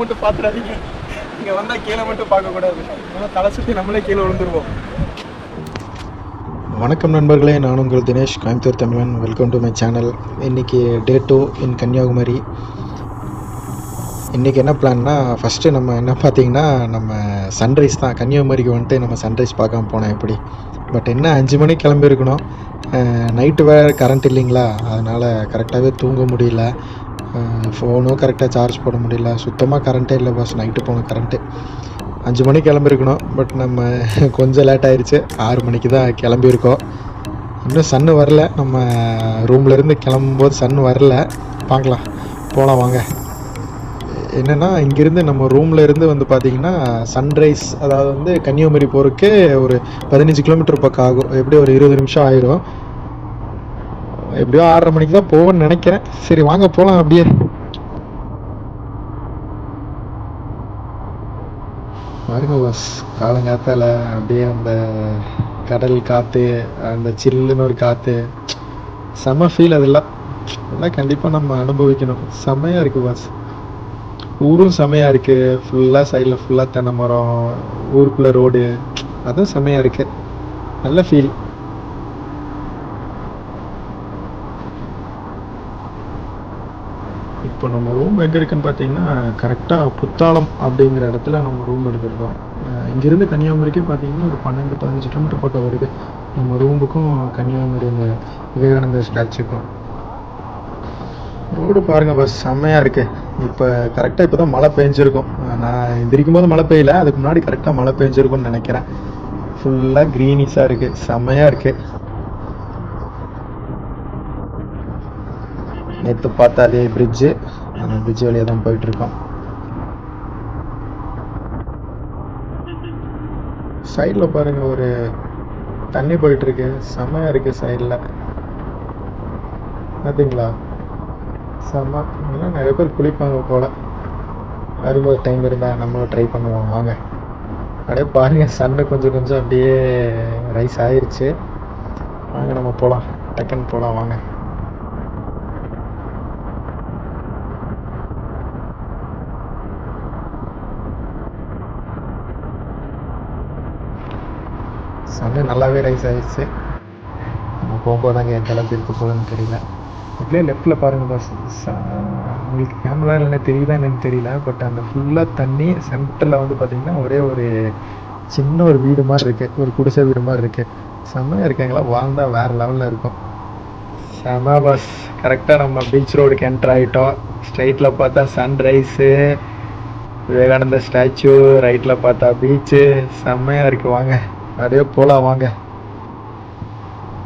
மட்டும் பார்த்துடாதீங்க இங்கே வந்தால் கீழே மட்டும் பார்க்கக்கூடாது ஏன்னா தலை சுற்றி நம்மளே கீழே விழுந்துருவோம். வணக்கம் நண்பர்களே நான் உங்கள் தினேஷ் கோயம்புத்தூர் தமிழன். வெல்கம் டு மை சேனல் இன்றைக்கி டே டூ இன் கன்னியாகுமரி. இன்றைக்கி என்ன பிளான்னா ஃபஸ்ட்டு நம்ம என்ன பார்த்தீங்கன்னா நம்ம சன்ரைஸ் தான். கன்னியாகுமரிக்கு வந்துட்டு நம்ம சன்ரைஸ் பார்க்காம போனோம் எப்படி? பட் என்ன அஞ்சு மணிக்கு கிளம்பியிருக்கணும். நைட்டு வேறு கரண்ட் இல்லைங்களா? அதனால் கரெக்டாகவே தூங்க முடியல. ஃபோனும் கரெக்டாக சார்ஜ் போட முடியல. சுத்தமாக கரண்ட்டே இல்லை பஸ் நைட்டு போகணும் கரண்ட்டு அஞ்சு மணிக்கு கிளம்பிருக்கணும். பட் நம்ம கொஞ்சம் லேட் ஆயிடுச்சு ஆறு மணிக்கு தான் கிளம்பியிருக்கோம். இன்னும் சன்னு வரல. நம்ம ரூம்லேருந்து கிளம்பும்போது சன்னு வரல. பார்க்கலாம். போகலாம் வாங்க. என்னென்னா இங்கேருந்து நம்ம ரூமில் இருந்து வந்து பார்த்திங்கன்னா சன்ரைஸ் அதாவது வந்து கன்னியாகுமரி போகிறதுக்கு ஒரு பதினஞ்சு கிலோமீட்டர் பக்கம் ஆகும். எப்படியும் ஒரு இருபது நிமிஷம் ஆயிரும். எப்படியோ ஆறரை மணிக்கு தான் போவேன்னு நினைக்கிறேன். சரி வாங்க போகலாம் அப்படியே. பாருங்க பாஸ் காலங்காத்தால அப்படியே அந்த கடல் காற்று அந்த சில்லுன்னு ஒரு காற்று செம ஃபீல் அதெல்லாம். அதெல்லாம் கண்டிப்பாக நம்ம அனுபவிக்கணும். செம்மையாக இருக்குது பாஸ் ஊரும் செம்மையாக இருக்குது ஃபுல்லாக சைடில் ஃபுல்லாக தென்னை மரம் ஊருக்குள்ளே ரோடு அதுவும் செம்மையாக இருக்குது நல்ல ஃபீல் இப்போ நம்ம ரூம் எங்கே இருக்குன்னு பார்த்தீங்கன்னா கரெக்டாக புத்தாளம் அப்படிங்கிற இடத்துல நம்ம ரூம் எடுத்துருக்கோம். இங்கேருந்து கன்னியாகுமரிக்கே பார்த்தீங்கன்னா ஒரு பன்னெண்டு பதினஞ்சு கிலோமீட்டர் பக்கம் வருது. நம்ம ரூமுக்கும் கன்னியாகுமரி அந்த விவேகானந்தர் ஸ்டாச்சுக்கும் ரோடு பாருங்க பஸ் செம்மையாக இருக்குது இப்போ கரெக்டாக இப்போ தான் மழை பெஞ்சிருக்கும். நான் எந்திரிக்கும் போது மழை பெய்யல. அதுக்கு முன்னாடி கரெக்டாக மழை பெஞ்சிருக்கும்னு நினைக்கிறேன். ஃபுல்லாக க்ரீனிஷாக இருக்குது செம்மையாக இருக்கு. நேற்று பார்த்தாலே பிரிட்ஜு அந்த பிரிட்ஜ் வழியாக தான் போயிட்டுருக்கோம். சைடில் பாருங்கள் ஒரு தண்ணி போயிட்டுருக்கு. செம்மையாக இருக்குது சைடில் பார்த்தீங்களா செம்ம இதெல்லாம் நிறைய பேர் குளிப்பாங்க போல். வரும்போது டைம் இருந்தால் நம்மளும் ட்ரை பண்ணுவோம். வாங்க. அப்படியே பாருங்கள் சண்டை கொஞ்சம் கொஞ்சம் அப்படியே ரைஸ் ஆயிடுச்சு வாங்க நம்ம போகலாம் டக்குன்னு போகலாம் வாங்க. வந்து நல்லாவே ரைஸ் ஆகிடுச்சு நம்ம போகும்போது அங்கே எந்த அளவுக்கு இருக்க போகுதுன்னு தெரியல. அப்படியே லெஃப்டில் பாருங்க பாஸ் உங்களுக்கு கேமரா இல்லைன்னு தெரியுதா என்னன்னு தெரியல. பட் அந்த ஃபுல்லாக தண்ணி சென்டரில் வந்து பார்த்தீங்கன்னா ஒரே ஒரு சின்ன ஒரு வீடு மாதிரி இருக்குது ஒரு குடிசை வீடு மாதிரி இருக்குது செம்மையாக இருக்குங்களா? வாழ்ந்தா வேறு லெவலில் இருக்கும். செம பஸ் கரெக்டாக நம்ம பீச் ரோடுக்கு என்டர் ஆகிட்டோம் ஸ்ட்ரைட்டில் பார்த்தா சன்ரைஸு விவேகானந்த ஸ்டாச்சு ரைட்டில் பார்த்தா பீச்சு செம்மையாக இருக்குது வாங்க. அப்படியே போகலாம் வாங்க.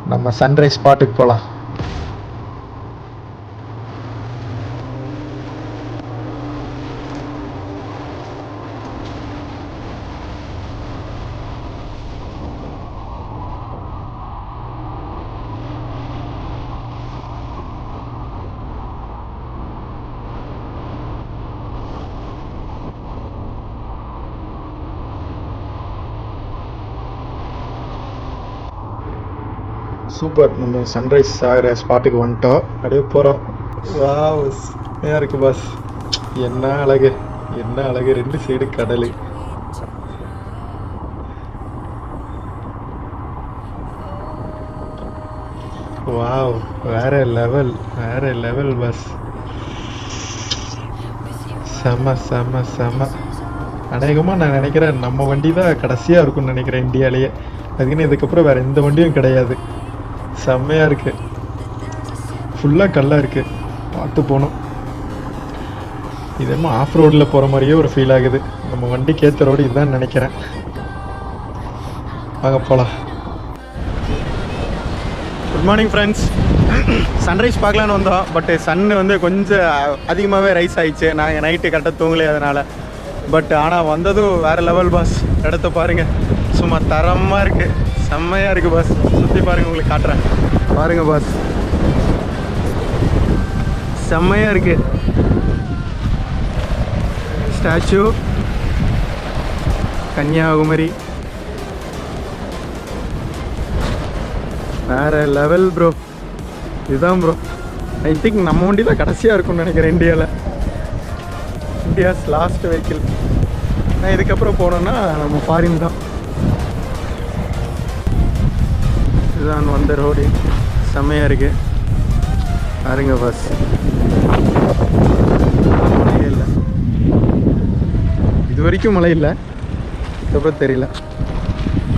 நம்ம சன்ரைஸ் ஸ்பாட்டுக்கு போகலாம் சூப்பர். நம்ம சன்ரைஸ் ஆகிற ஸ்பாட்டுக்கு வந்துட்டோம். அப்படியே போகிறோம் வா செம்மையாக இருக்கு பாஸ் என்ன அழகு என்ன அழகு. ரெண்டு சைடு கடல். வாவ் வேற லெவல் வேற லெவல் பஸ் செம செம செம. அநேகமாக நான் நினைக்கிறேன் நம்ம வண்டி தான் கடைசியாக இருக்கும்னு நினைக்கிறேன் இந்தியாவிலேயே அதுக்குன்னு இதுக்கப்புறம் வேற எந்த வண்டியும் கிடையாது. செம்மையாக இருக்கு. ஃபுல்லாக கல்லாக இருக்கு. பார்த்து போகணும் இது ஆஃப் ரோடில் போகிற மாதிரியே ஒரு ஃபீல் ஆகுது. நம்ம வண்டிக்கு ஏற்ற ரோடு இதுதான் நினைக்கிறேன். வாங்க போகலாம் குட் மார்னிங் ஃப்ரெண்ட்ஸ் சன்ரைஸ் பார்க்கலான்னு வந்தோம். பட் சன்னு வந்து கொஞ்சம் அதிகமாகவே ரைஸ் ஆயிடுச்சு. நாங்கள் நைட்டு கரெக்டாக தூங்கலையே அதனால். பட் ஆனால் வந்ததும் வேறு லெவல் பாஸ் இடத்த பாருங்கள் சும்மா தரமாக இருக்குது செம்மையாக இருக்குது பாஸ் சுற்றி பாருங்கள் உங்களுக்கு காட்டுறேன். பாருங்கள் பாஸ் செம்மையாக இருக்குது ஸ்டாச்சு. கன்னியாகுமரி. வேற லெவல் ப்ரோ இதுதான் ப்ரோ ஐ திங்க் நம்ம வண்டி தான் கடைசியாக இருக்கும்னு நினைக்கிறேன் இந்தியாவில் இந்தியாஸ் லாஸ்ட் வெஹிக்கிள் நான் இதுக்கப்புறம் போனோன்னா நம்ம ஃபாரின் தான். இதுதான் வந்த ரோடு செம்மையாக இருக்கு. பாருங்க பஸ் மழையே இல்லை. இது வரைக்கும் மழை இல்லை. இதுக்கப்புறம் தெரியல.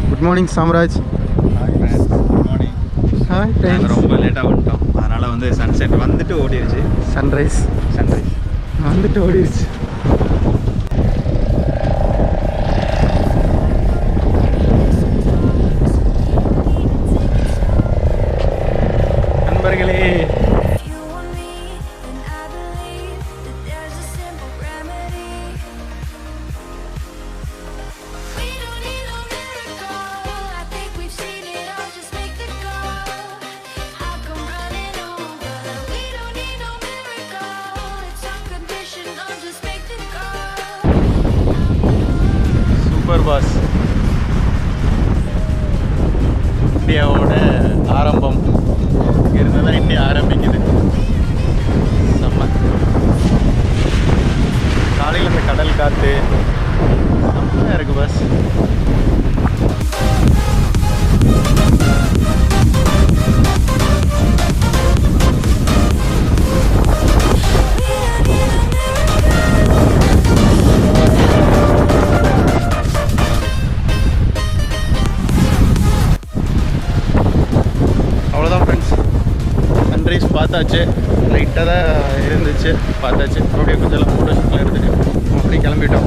Good morning Samraj morning hi நாங்கள் ரொம்ப லேட்டாக வந்துட்டோம். அதனால் வந்து சன்செட் வந்துட்டு ஓடிடுச்சு சன்ரைஸ் சன்ரைஸ் வந்துட்டு ஓடிடுச்சு பார்த்தாச்சு. லைட்டாக தான் இருந்துச்சு. பார்த்தாச்சு. அப்படியே கொஞ்சம் ஃபோட்டோ ஷூட்டில் இருந்துட்டு அப்படியே கிளம்பிட்டோம்.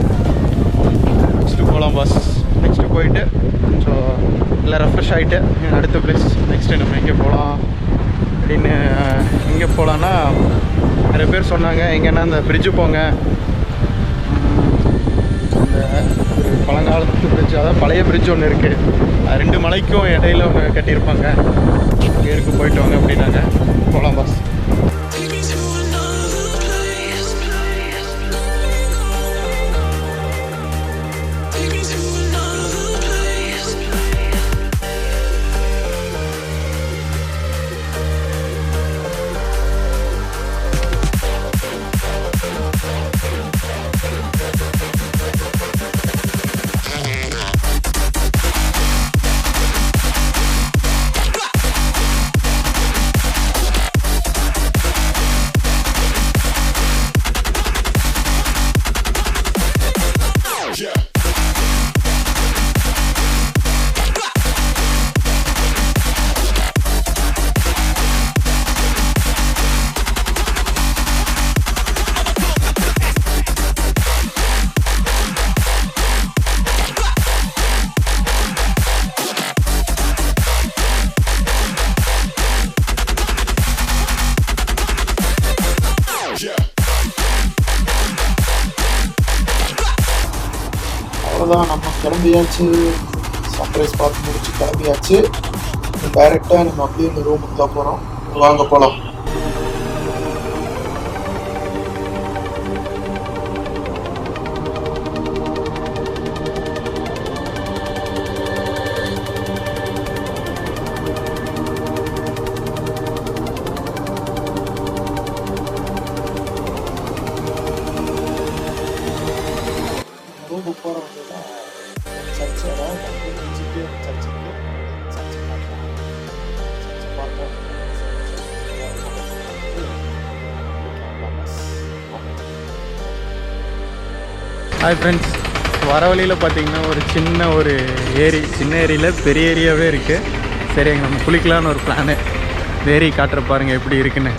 நெக்ஸ்ட்டு போகலாம் பாஸ் நெக்ஸ்ட்டு போயிட்டு கொஞ்சம் எல்லாம் ரெஃப்ரெஷ் ஆகிட்டு அடுத்த பிளேஸ் நெக்ஸ்ட்டு நம்ம எங்கே போகலாம் அப்படின்னு எங்கே போகலான்னா நிறைய பேர் சொன்னாங்க. எங்கன்னா அந்த பிரிட்ஜு போங்க. அந்த ஒரு பழங்காலத்து பிரிட்ஜ் அதாவது பழைய பிரிட்ஜ் ஒன்று இருக்குது ரெண்டு மலைக்கும் இடையில ஒன்று கட்டியிருப்பாங்க. பேருக்கு போயிட்டு வாங்க அப்படின்னாங்க. போகலாம் பாஸ் அவ்வளோதான் நம்ம கிளம்பியாச்சு. சன்ரைஸ் பார்த்து முடிச்சு கிளம்பியாச்சு. டைரெக்டாக நம்ம அப்படியே இந்த ரூமுக்கு தான் போகிறோம் வாங்க போகலாம் ஹாய் ஃப்ரெண்ட்ஸ் வர வழியில் பார்த்தீங்கன்னா ஒரு சின்ன ஒரு ஏரி சின்ன ஏரியில் பெரிய ஏரியாவே இருக்குது சரி எங்கள் நம்ம குளிக்கலான்னு ஒரு பிளானு ஏரி காட்டுற பாருங்கள் எப்படி இருக்குன்னு.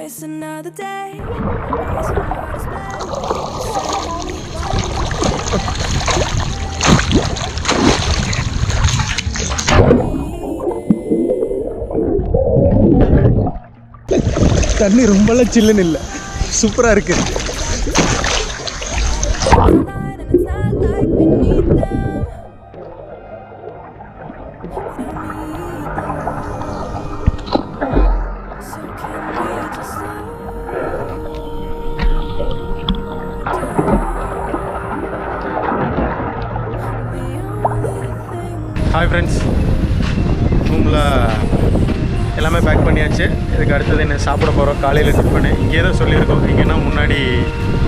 Waste another day. தண்ணி ரொம்பலாம் சில்லுன்னு இல்லை சூப்பராக இருக்குது சாப்பிட போகிறோம் காலையில் டிஃபனு இங்கே தான் சொல்லியிருக்கோம். இங்கேனா முன்னாடி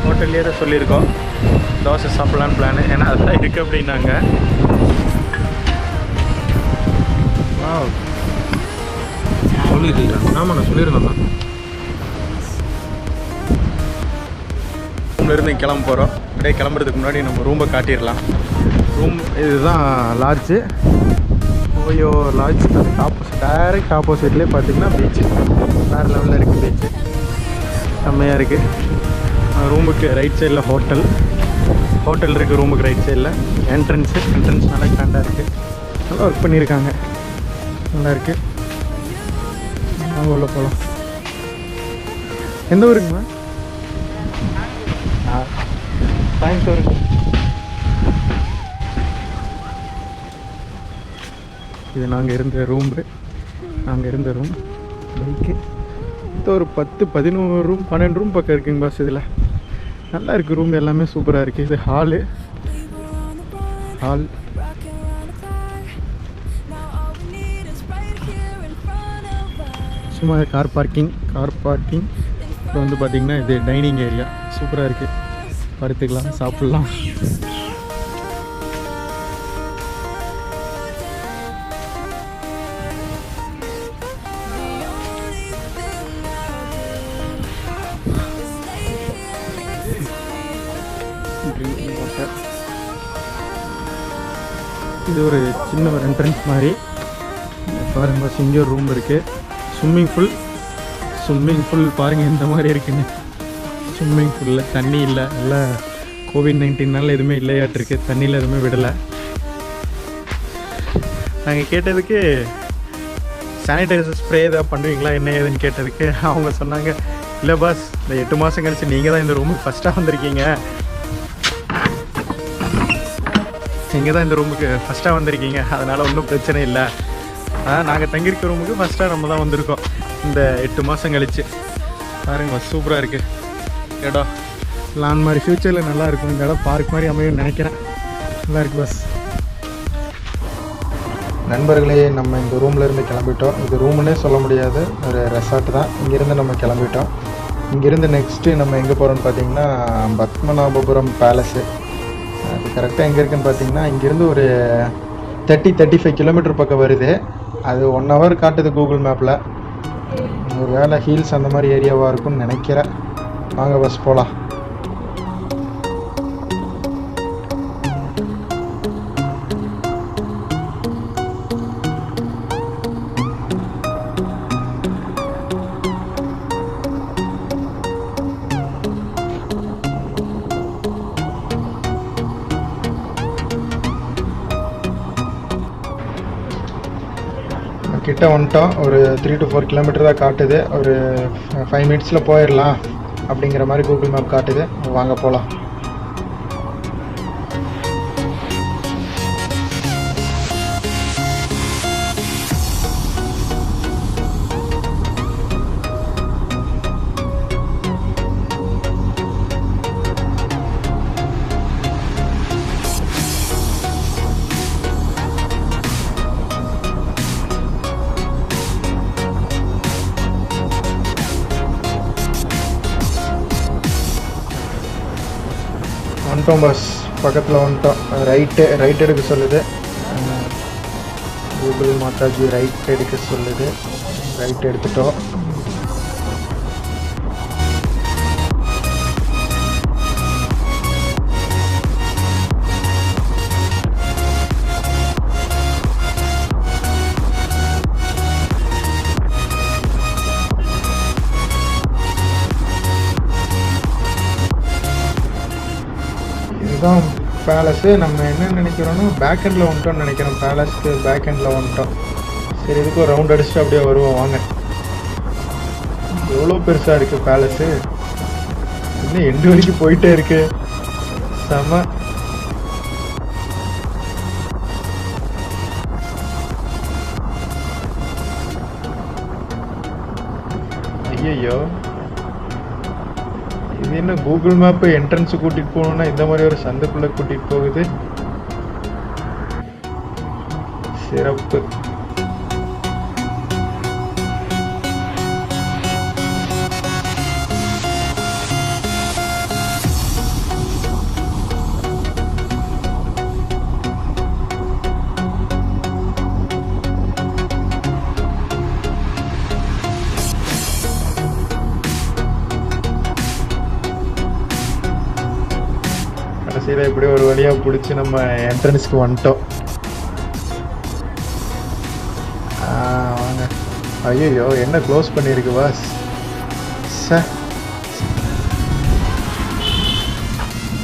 ஹோட்டல்லே தான் சொல்லியிருக்கோம். தோசை சாப்பிட்லான்னு பிளானு ஏன்னா அதுதான் இருக்குது அப்படின்னாங்க. சொல்லியிருக்கீங்களா ஆமாம் நான் சொல்லியிருந்தேன் தான். ரூம்லேருந்து கிளம்ப போகிறோம் அப்படியே கிளம்புறதுக்கு முன்னாடி நம்ம ரூமை காட்டிடலாம். ரூம் இதுதான் லாட்ஜு ஓயோ லாட்ஜ் அதுக்கு ஆப்போசிட் டைரக்ட் ஆப்போசிட்லேயே பார்த்தீங்கன்னா பீச்சு வேறு லெவலில் இருக்குது பீச்சு செம்மையாக இருக்குது ரூமுக்கு ரைட் சைடில் ஹோட்டல் ஹோட்டல் இருக்குது ரூமுக்கு ரைட் சைடில் என்ட்ரன்ஸு என்ட்ரன்ஸ் நல்லா கிராண்டாக இருக்குது நல்லா ஒர்க் பண்ணியிருக்காங்க. நல்லா இருக்குது உள்ள போகலாம் எந்த ஊருக்குமா ஆ கோயம்புத்தூர். இது நாங்கள் இருந்த ரூம்பு நாங்கள் இருந்த ரூம் பைக்கு இது ஒரு பத்து பதினோரு ரூம் பன்னெண்டு ரூம் பக்கம் இருக்குங்க பாஸ் இதில். நல்லா இருக்குது ரூம் எல்லாமே சூப்பராக இருக்குது இது ஹாலு ஹால் சும்மா கார் பார்க்கிங் கார் பார்க்கிங் இப்போ வந்து பார்த்திங்கன்னா இது டைனிங் ஏரியா சூப்பராக இருக்குது படுத்துக்கலாம் சாப்பிட்லாம். இது ஒரு சின்ன ஒரு என்ட்ரன்ஸ் மாதிரி. பாருங்க boss, இங்கே ஒரு ரூம் இருக்குது ஸ்விம்மிங் ஃபுல் ஸ்விம்மிங் ஃபுல் பாருங்கள் இந்த மாதிரி இருக்குன்னு. ஸ்விம்மிங் ஃபுல்லில் தண்ணி இல்லை. எல்லாம் கோவிட் நைன்டீன்னால எதுவுமே இல்லையாட்டிருக்கு தண்ணியில் எதுவுமே விடலை. நாங்கள் கேட்டதுக்கு சானிடைசர் ஸ்ப்ரே ஏதாவது பண்ணுவீங்களா என்ன ஏதுன்னு கேட்டதுக்கு அவங்க சொன்னாங்க இல்லை பாஸ் இந்த எட்டு மாதம் கழிச்சு நீங்கள் தான் இந்த ரூமுக்கு ஃபஸ்ட்டாக வந்திருக்கீங்க. நீங்கள் தான் இந்த ரூமுக்கு ஃபஸ்ட்டாக வந்திருக்கீங்க. அதனால் ஒன்றும் பிரச்சனை இல்லை. ஆனால் நாங்கள் தங்கியிருக்க ரூமுக்கு ஃபஸ்ட்டாக நம்ம தான் வந்திருக்கோம். இந்த எட்டு மாதம் கழிச்சு. பாருங்க சூப்பராக இருக்குது இடம் லான் மாதிரி ஃப்யூச்சரில் நல்லா இருக்கும். இந்த இடம் பார்க் மாதிரி அமையும் நினைக்கிறேன். நல்லா இருக்குது பஸ் நண்பர்களே நம்ம இந்த ரூம்லேருந்து கிளம்பிட்டோம். இது ரூம்னே சொல்ல முடியாது ஒரு ரெசார்ட் தான். இங்கேருந்து நம்ம கிளம்பிட்டோம். இங்கேருந்து நெக்ஸ்ட்டு நம்ம எங்கே போகிறோம்னு பார்த்தீங்கன்னா பத்மநாபபுரம் பேலஸு அது கரெக்டாக எங்கே இருக்குன்னு பார்த்தீங்கன்னா இங்கேருந்து ஒரு தேர்ட்டி தேர்ட்டி ஃபைவ் கிலோமீட்டர் பக்கம் வருது. அது ஒன் ஹவர் காட்டுது கூகுள் மேப்பில் ஒரு வேளை ஹீல்ஸ் அந்த மாதிரி ஏரியாவாக இருக்கும்னு நினைக்கிறேன். வாங்க பஸ் போகலாம் கிட்ட வந்துட்டோம். ஒரு த்ரீ டு ஃபோர் கிலோமீட்டர் தான் காட்டுது. ஒரு ஃபைவ் மினிட்ஸில் போயிடலாம் அப்படிங்கிற மாதிரி கூகுள் மேப் காட்டுது. வாங்க போகலாம் வந்துட்டோம் பஸ் பக்கத்தில் வந்துட்டோம். ரைட்டு ரைட் எடுக்க சொல்லுது. கூகுள் மாதாஜி ரைட் எடுக்க சொல்லுது. ரைட் எடுத்துட்டோம். இதுதான் பேலஸு நம்ம என்ன நினைக்கிறோன்னா பேக் எண்டில் வந்துட்டோம்னு நினைக்கிறோம். பேலஸ்க்கு பேக் எண்டில் வந்துட்டோம். சரி இதுக்கு ஒரு ரவுண்ட் அடிச்சுட்டு அப்படியே வருவோம். வாங்க. எவ்வளோ பெருசாக இருக்குது பேலஸு இன்னும் எண்டு வரைக்கும் போயிட்டே இருக்கு. செம. ஐயோ இது என்ன கூகுள் மேப்பு என்ட்ரன்ஸு கூட்டிகிட்டு போகணுன்னா இந்த மாதிரி ஒரு சந்துக்குள்ள கூட்டிகிட்டு போகுது. சிறப்பு. வழியாக நம்ம என்ட்ரன்ஸ்க்கு வந்துட்டோம் வாங்க ஐயோ என்ன க்ளோஸ் பண்ணியிருக்கு boss sir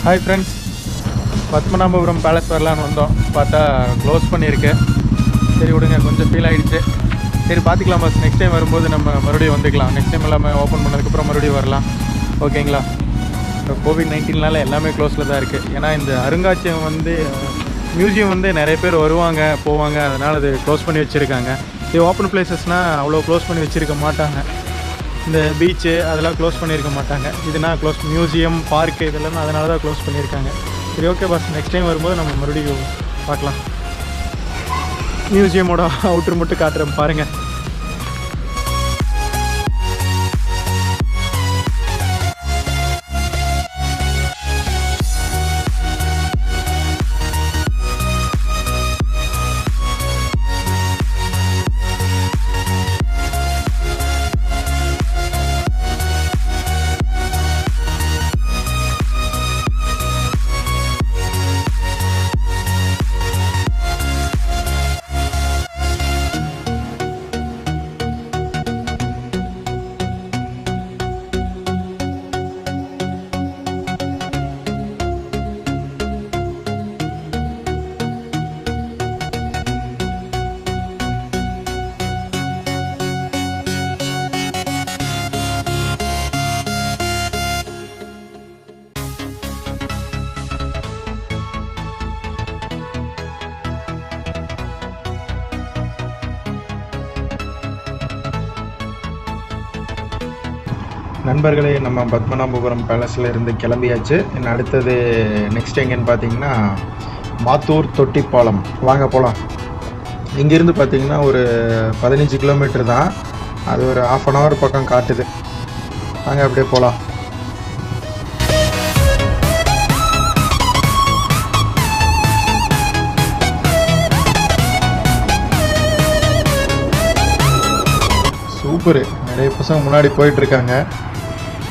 hi friends Padmanabhapuram palace வரலான்னு வந்தோம் பார்த்தா க்ளோஸ் பண்ணியிருக்கு சரி விடுங்க கொஞ்சம் ஃபீல் ஆகிடுச்சு சரி பார்த்துக்கலாம் பஸ் நெக்ஸ்ட் டைம் வரும்போது நம்ம மறுபடியும் வந்துக்கலாம். நெக்ஸ்ட் டைம் எல்லாமே ஓப்பன் பண்ணதுக்கப்புறம் மறுபடியும் வரலாம். ஓகேங்களா கோவிட் நைன்டீனால் எல்லாமே க்ளோஸில் தான் இருக்குது ஏன்னா இந்த அருங்காட்சியகம் வந்து மியூசியம் வந்து நிறைய பேர் வருவாங்க போவாங்க. அதனால் அது க்ளோஸ் பண்ணி வச்சுருக்காங்க. இது ஓப்பன் பிளேசஸ்னால் அவ்வளோ க்ளோஸ் பண்ணி வச்சுருக்க மாட்டாங்க. இந்த பீச்சு அதெல்லாம் க்ளோஸ் பண்ணியிருக்க மாட்டாங்க. இதுனா க்ளோஸ் மியூசியம் பார்க்கு இதெல்லாம் அதனால தான் க்ளோஸ் பண்ணியிருக்காங்க சரி ஓகே பாஸ் நெக்ஸ்ட் டைம் வரும்போது நம்ம மறுபடியும் பார்க்கலாம். மியூசியமோட அவுட்ரு மட்டும் காட்டுறேன் பாருங்கள் நண்பர்களே நம்ம பத்மநாபபுரம் பேலஸில் இருந்து கிளம்பியாச்சு. இன்னும் அடுத்தது நெக்ஸ்ட் எங்கேன்னு பார்த்தீங்கன்னா மாத்தூர் தொட்டிப்பாலம். வாங்க போகலாம் இங்கேருந்து பார்த்தீங்கன்னா ஒரு பதினஞ்சு கிலோமீட்டர் தான். அது ஒரு ஆஃப் அன் ஹவர் பக்கம் காட்டுது. வாங்க அப்படியே போகலாம் சூப்பரு. நிறைய பசங்க முன்னாடி போயிட்டு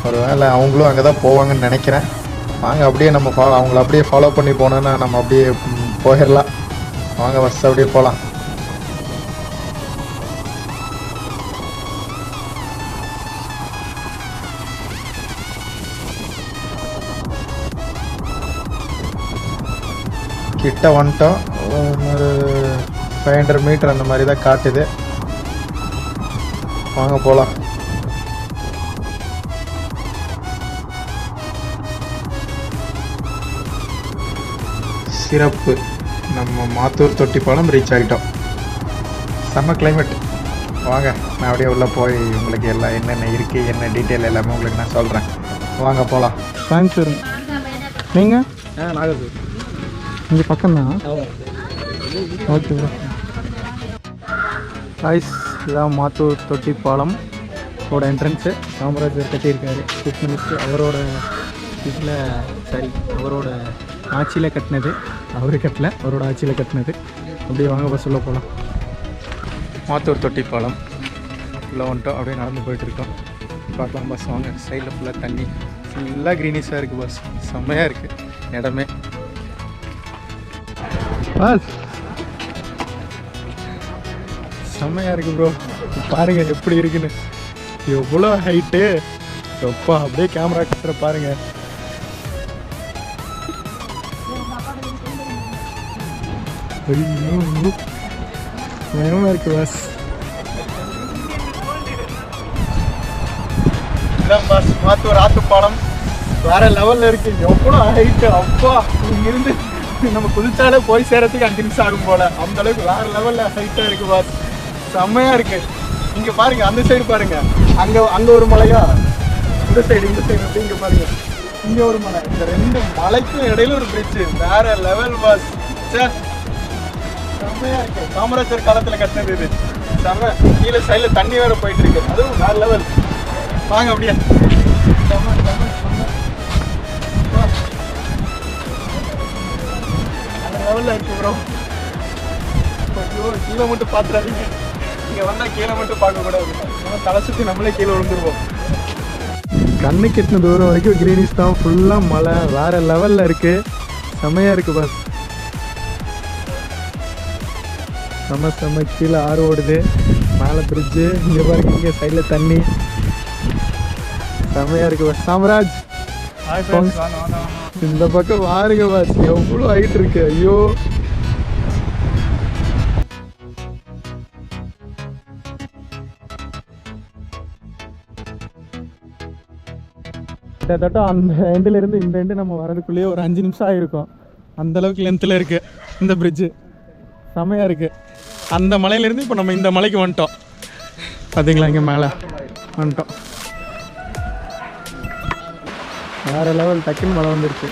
இருக்காங்க இல்லை அவங்களும் அங்கே தான் போவாங்கன்னு நினைக்கிறேன். வாங்க அப்படியே நம்ம ஃபாலோ அவங்கள அப்படியே ஃபாலோ பண்ணி போனோன்னா நம்ம அப்படியே போயிடலாம். வாங்க பஸ் அப்படியே போகலாம் கிட்ட வந்துட்டோம். ஒரு ஃபைவ் ஹண்ட்ரட் மீட்டர் அந்த மாதிரி தான் காட்டுது. வாங்க போகலாம் சிறப்பு. நம்ம மாத்தூர் தொட்டிப்பாலம் ரீச் ஆகிட்டோம். செம்ம climate. வாங்க நான் அப்படியே உள்ளே போய் உங்களுக்கு எல்லாம் என்னென்ன இருக்குது என்ன டீட்டெயில் எல்லாமே உங்களுக்கு நான் சொல்கிறேன் வாங்க போகலாம் கோயம்புத்தூர் நீங்கள் இங்கே பக்கம்தான்? ஓகே ப்ரோ காய்ஸ் இதான் மாத்தூர் தொட்டிப்பாலம் ஓட என்ட்ரன்ஸு காமராஜர் கட்டியிருக்காரு. சீஃப் மினிஸ்டர் அவரோட இதில் சாரி அவரோட ஆட்சியில் கட்டினது. அவர் கட்டல அவரோட ஆட்சியில் கட்டினது. அப்படியே வாங்க பஸ் உள்ள போகலாம் மாத்தூர் தொட்டிப்பாலம். உள்ளே வந்துட்டோம் அப்படியே நடந்து போயிட்டுருக்கோம் பார்க்கலாம் பஸ் வாங்க. சைடில் ஃபுல்லாக தண்ணி. ஃபுல்லாக க்ரீனிஷாக இருக்குது பஸ் செம்மையாக இருக்குது இடமே. பஸ் செம்மையாக இருக்கு ப்ரோ பாருங்க எப்படி இருக்குன்னு. எவ்வளோ ஹைட்டு எப்பா அப்படியே கேமரா கட்டுற பாருங்க. ஐயோ பயமா இருக்கு பாஸ் இதான் பாஸ் மாத்தூர் ஆத்துப்பாலம் வேற லெவல்ல இருக்கு எவ்வளோ ஹைட்டு அப்பா இங்கிருந்து நம்ம குதிச்சாலே போய் சேரத்துக்கு அஞ்சு நிமிஷம் ஆகும் போல அந்த அளவுக்கு வேற லெவல்ல ஹைட்டா இருக்கு பாஸ் செம்மையா இருக்கு இங்க பாருங்க அந்த சைடு பாருங்க அங்க அங்க ஒரு மலையா இந்த சைடு இந்த சைடு அப்படி இங்க பாருங்க இங்க ஒரு மலை இந்த ரெண்டு மலைக்கும் இடையில ஒரு பிரிட்ஜ் வேற லெவல் பாஸ் சார் செம்மையா இருக்கு காமராஜர் காலத்துல கட்டினது இது செம்ம கீழே சைடுல தண்ணி வேற போயிட்டு இருக்கு அதுவும் வேற லெவல் வாங்க அப்படியே. செம்ம, செம்ம, லெவல்ல இருக்கு ப்ரோ கீழே மட்டும் பாத்துறாதீங்க. இங்க வந்தா கீழே மட்டும் பார்க்க கூடாது தலை சுத்தி நம்மளே கீழே விழுந்துருவோம். கண்ணு கெட்டின தூரம் வரைக்கும் கிரீனிஸ் தான் ஃபுல்லாக மழை. வேறு லெவலில் இருக்குது செம்மையாக இருக்குது பாஸ் செம்ம செம்ம கீழே ஆறு ஓடுது. மேலே பிரிட்ஜு இங்கே பாருங்க இங்கே சைடில் தண்ணி. செம்மையா இருக்கு பாஸ் சாம்ராஜ். இந்த பக்கம் பாருங்க பாஸ் எவ்வளோ ஹைட் இருக்கு. ஐயோ. கிட்டத்தட்ட அந்த எண்டில் இருந்து இந்த எண்டு நம்ம வரதுக்குள்ளேயே ஒரு அஞ்சு நிமிஷம் ஆகிருக்கும் அந்த அளவுக்கு லென்த்தில் இருக்கு இந்த பிரிட்ஜு செமையா இருக்கு. அந்த மலையிலேருந்து இப்போ நம்ம இந்த மலைக்கு வந்துட்டோம் பார்த்தீங்களா இங்கே மேலே வந்துட்டோம் வேறு லெவல் டக்குன்னு மழை வந்துருச்சு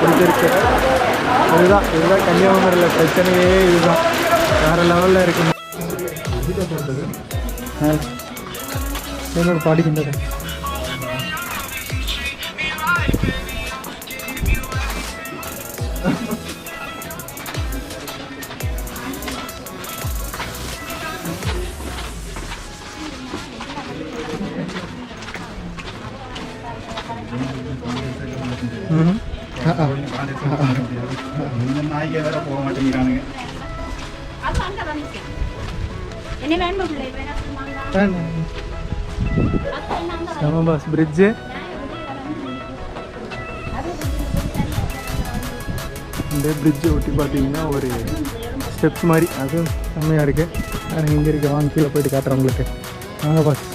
பிடிச்சிருக்கு இதுதான் இதுதான் கன்னியாகுமரியில் பிரச்சனையே இதுதான் வேற லெவலில் இருக்கு ஆ. என்னோட பாடிக்கின்றது ம் வேணாம் பிரிட்ஜு இந்த பிரிட்ஜை ஒட்டி பார்த்தீங்கன்னா ஒரு ஸ்டெப்ஸ் மாதிரி அதுவும் செம்மையாக இருக்குது அது இங்கே இருக்கு வாங்க கீழே போயிட்டு காட்டுறேன் உங்களுக்கு வாங்க பாஸ்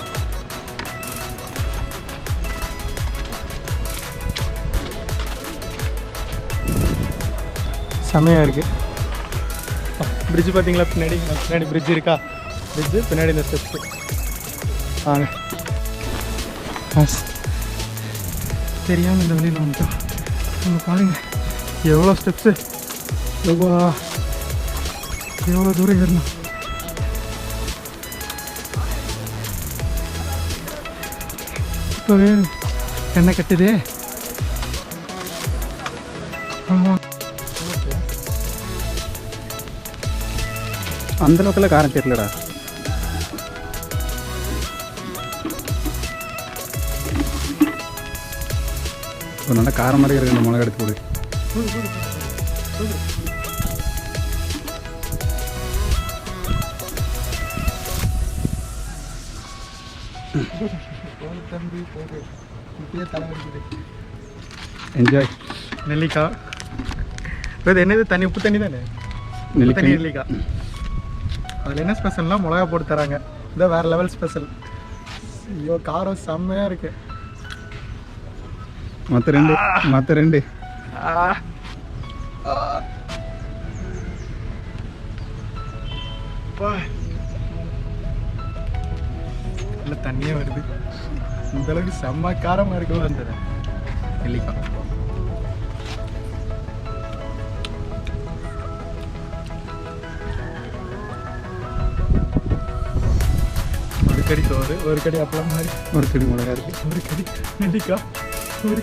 செம்மையாக இருக்குது பிரிட்ஜ் பார்த்தீங்களா பின்னாடி பின்னாடி பிரிட்ஜ் இருக்கா பிரிட்ஜு பின்னாடி இந்த ஸ்டெப்ஸு பாஸ் தெரியாமல் இந்த வழியில் வந்துட்டோம் நீங்கள் பாருங்க. எவ்வளோ ஸ்டெப்ஸு எவ்வளோ எவ்வளோ தூரம் ஏறணும்? இப்போவே என்ன கட்டுதே? அந்த அளவுக்குலாம் காரம் தெரியலடா. ஒரு நல்ல காரம் மாதிரி இருக்கிற மிளகா எடுத்து போடு. என்ஜாய் நெல்லிக்காய். இது என்னது தண்ணி உப்பு தண்ணி தானே? தண்ணி நெல்லிக்காய். அதில் என்ன ஸ்பெஷல்னா மிளகா போட்டு தராங்க. இதான் வேற லெவல் ஸ்பெஷல் ஐயோ காரம் செம்மையாக இருக்கு. மற்ற ரெண்டு மற்ற ரெண்டு. நல்ல தண்ணியே வருது. இந்த அளவுக்கு செம்ம காரமாக இருக்கும் அந்த நெல்லிக்காய் ஒரு கடி சோறு ஒரு கடி அப்பளம் மாதிரி. ஒரு செடி மிளகா இருக்கு. ஒரு கடி நெல்லிக்காய். ஒரு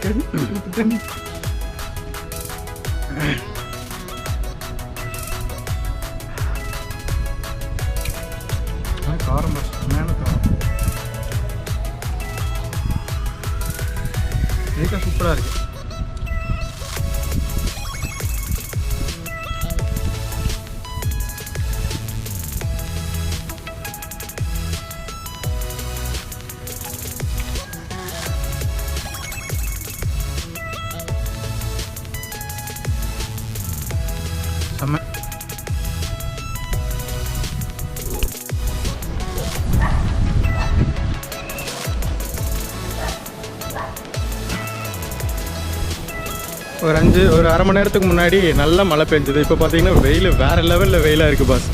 ஒரு அஞ்சு ஒரு அரை மணி நேரத்துக்கு முன்னாடி நல்லா மழை பெஞ்சது. இப்போ பார்த்தீங்கன்னா வெயில் வேறு லெவலில் வெயிலாக இருக்குது பாஸ்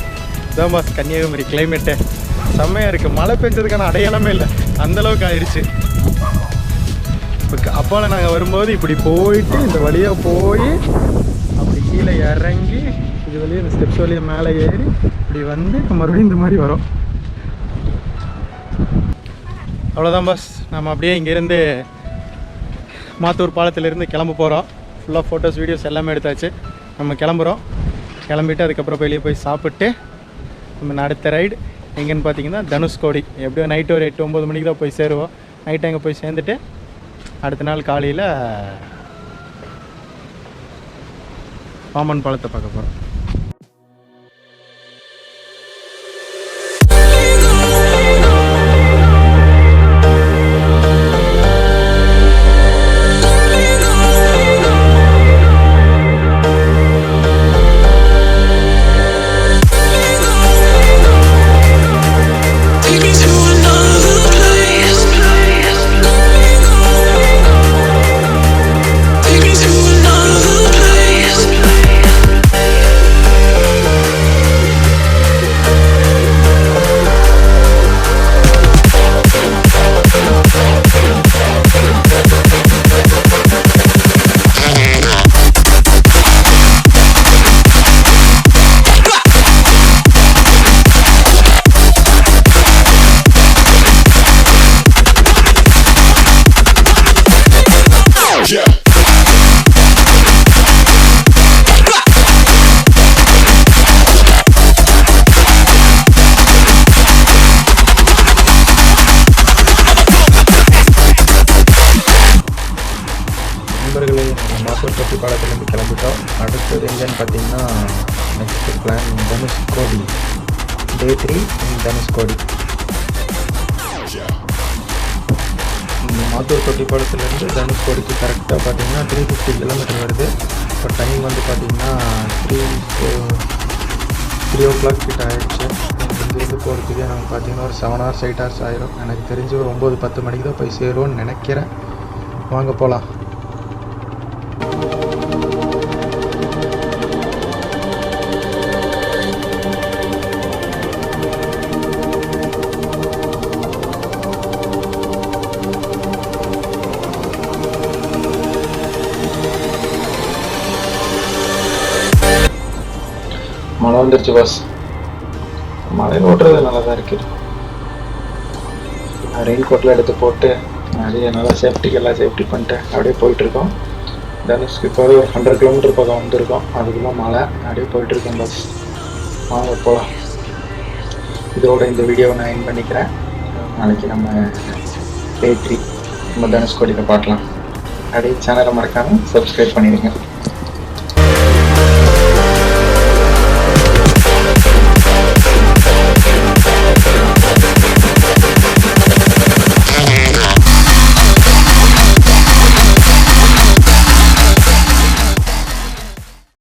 இதான் பாஸ் கன்னியாகுமரி கிளைமேட்டு செம்மையாக இருக்குது மழை பெஞ்சதுக்கான அடையாளமே இல்லை. அந்தளவுக்கு ஆயிடுச்சு இப்போ அப்பால் நாங்கள் வரும்போது இப்படி போயிட்டு இந்த வழியாக போய் அப்படி கீழே இறங்கி இது வழியாக இந்த ஸ்டெப்ஸ் வழியாக மேலே ஏறி இப்படி வந்து மறுபடியும் இந்த மாதிரி வரும். அவ்வளோதான் பாஸ் நம்ம அப்படியே இங்கேருந்து மாத்தூர் பாலத்திலேருந்து கிளம்ப போகிறோம் ஃபுல்லாக ஃபோட்டோஸ் வீடியோஸ் எல்லாமே எடுத்தாச்சு. நம்ம கிளம்புறோம். கிளம்பிட்டு அதுக்கப்புறம் வெளியே போய் சாப்பிட்டு நம்ம அடுத்த ரைடு எங்கேன்னு பார்த்தீங்கன்னா தனுஷ்கோடி எப்படியோ நைட்டு ஒரு எட்டு ஒம்பது மணிக்கு தான் போய் சேருவோம். நைட்டு அங்கே போய் சேர்ந்துட்டு அடுத்த நாள் காலையில் பாமன் பாலத்தை பார்க்க போகிறோம் தனுஷ்கோடி மாத்தூர் தொட்டி படத்துலேருந்து தனுஷ்கோடிக்கு கரெக்டாக பார்த்தீங்கன்னா த்ரீ ஃபிஃப்டி கிலோமீட்டர் வருது. இப்போ டைம் வந்து பார்த்தீங்கன்னா த்ரீ த்ரீ ஓ கிளாக் கிட்ட ஆகிடுச்சு இங்கேருந்து போகிறதுக்கே நம்ம பார்த்தீங்கன்னா ஒரு செவன் ஹவர்ஸ் எயிட் ஹவர்ஸ் ஆயிரும். எனக்கு தெரிஞ்சு ஒரு ஒம்பது பத்து மணிக்கு தான் போய் சேரும்னு நினைக்கிறேன். வாங்க போகலாம் வந்துருச்சு பாஸ் மழையில் ஓட்டுறது நல்லா தான் இருக்குது ரெயின் கோட்லாம் எடுத்து போட்டு நிறைய நல்லா சேஃப்டிக்கு எல்லாம் சேஃப்டி பண்ணிட்டு அப்படியே போயிட்டுருக்கோம் தனுஷ்க்கு இப்போ ஒரு ஹண்ட்ரட் கிலோமீட்டர் பக்கம் வந்திருக்கோம். அதுக்குள்ளே மழை அப்படியே போயிட்டுருக்கோம் பாஸ் வாங்க போகலாம் இதோட இந்த வீடியோவை நான் என் பண்ணிக்கிறேன். நாளைக்கு நம்ம டே த்ரீ நம்ம தனுஷ்கோடியில் பார்க்கலாம். அப்படியே சேனலை மறக்காமல் சப்ஸ்கிரைப் பண்ணிடுங்க.